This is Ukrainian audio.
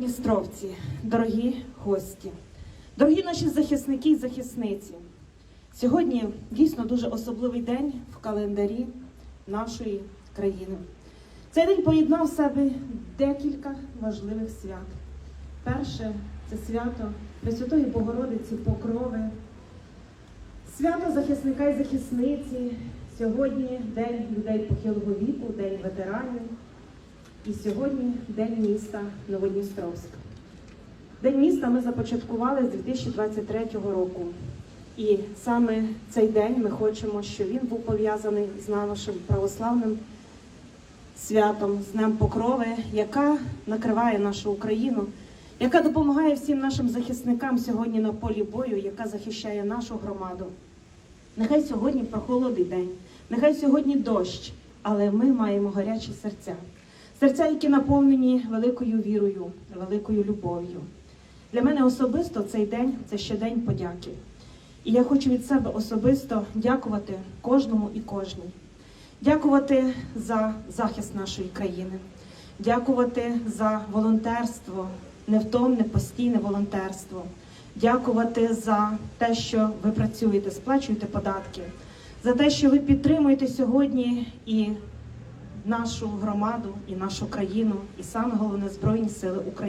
новодністровці, дорогі гості, дорогі наші захисники і захисниці. Сьогодні дійсно дуже особливий день в календарі нашої країни. Цей день поєднав в себе декілька важливих свят. Перше це свято Пресвятої Богородиці Покрови, свято захисника і захисниці. Сьогодні День людей похилого віку, День ветеранів. І сьогодні День міста Новодністровськ. День міста ми започаткували з 2023 року. І саме цей день ми хочемо, щоб він був пов'язаний з нашим православним святом, з Днем Покрови, яка накриває нашу Україну, яка допомагає всім нашим захисникам сьогодні на полі бою, яка захищає нашу громаду. Нехай сьогодні прохолодний день, нехай сьогодні дощ, але ми маємо гарячі серця. Серця, які наповнені великою вірою, великою любов'ю. Для мене особисто цей день це ще день подяки. І я хочу від себе особисто дякувати кожному і кожній. Дякувати за захист нашої країни, дякувати за волонтерство, невтомне, постійне волонтерство, дякувати за те, що ви працюєте, сплачуєте податки, за те, що ви підтримуєте сьогодні і нашу громаду, і нашу країну, і саме головне Збройні Сили України.